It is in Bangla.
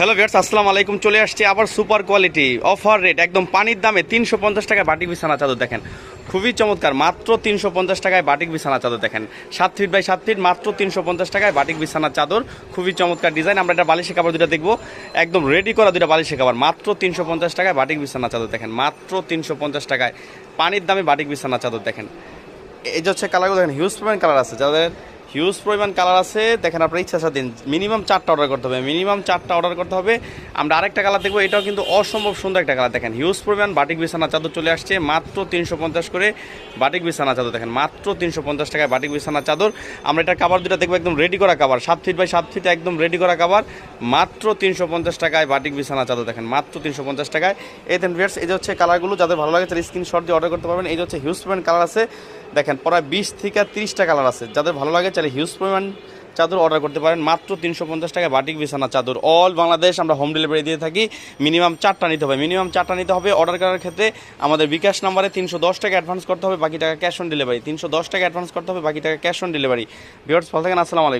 হ্যালো ভিয়ার্স আসসালামু আলাইকুম। চলে আসছে আবার সুপার কোয়ালিটি অফার রেট একদম পানির দামে তিনশো পঞ্চাশ টাকায় বাটিক বিছানা চাদর দেখেন। খুবই চমৎকার, মাত্র তিনশো পঞ্চাশ টাকায় বাটিক বিছানা চাদর দেখেন। সাত ফিট বাই সাত ফিট মাত্র তিনশো পঞ্চাশ টাকায় বাটিক বিছানা চাদর। খুবই চমৎকার ডিজাইন আমরা এটা বালিশে কাপড় দুটা দেখব। একদম রেডি করা দুটা বালিশে কাপড়, মাত্র তিনশো পঞ্চাশ টাকায় বাটিক বিছানা চাদর দেখেন। মাত্র তিনশো পঞ্চাশ টাকায় পানির দামে বাটিক বিছানা চাদর দেখেন। এই যে হচ্ছে কালারগুলো দেখেন হিউজ পরিমাণ কালার আছে। যাদের হিউজ পরিমাণ কালার আছে। দেখেন আপনার ইচ্ছা সাথে মিনিমাম চারটা অর্ডার করতে হবে। মিনিমাম চারটা অর্ডার করতে হবে। আমরা আরেকটা কালার দেখব। এটাও কিন্তু অসম্ভব সুন্দর একটা কালার দেখেন হিউজ পরিমাণ বাটিক বিছানা চাদর চলে আসছে। মাত্র তিনশো পঞ্চাশ করে বাটিক বিছানা চাদর। দেখেন, মাত্র তিনশো পঞ্চাশ টাকায় বাটিক বিছানা চাদর। আমরা এটা কাবার দুটা দেখব। একদম রেডি করা কাবার সাত ফিট বাই সাত ফিট একদম রেডি করা কাবার মাত্র তিনশো পঞ্চাশ টাকায় বাটিক বিছানা চাদর। দেখেন, মাত্র তিনশো পঞ্চাশ টাকায়। এই দেন ভিয়ার্স এই যে হচ্ছে কালারগুলো যাদের ভালো লাগে তারা স্ক্রিনশট দিয়ে অর্ডার করতে পারবেন। এই যে হচ্ছে হিউজ পরিমাণ কালার আছে। দেখেন প্রায় বিশ থেকে তিরিশটা কালার আছে। যাদের ভালো লাগে তাহলে হিউজ পরিমাণ চাদর অর্ডার করতে পারেন। মাত্র তিনশো পঞ্চাশ টাকা বাটিক বিছানা চাদর। অল বাংলাদেশ আমরা হোম ডেলিভারি দিয়ে থাকি। মিনিমাম চারটা নিতে হবে। মিনিমাম চারটা নিতে হবে অর্ডার করার ক্ষেত্রে। আমাদের বিকাশ নাম্বারে তিনশো দশ টাকা অ্যাডভান্স করতে হবে, বাকি টাকা ক্যাশ অন ডেলিভারি তিনশো দশ টাকা অ্যাডভান্স করতে হবে, বাকি টাকা ক্যাশ অন ডেলিভারি ভিওর্স ভালো থাকেন, আসসালামু আলাইকুম।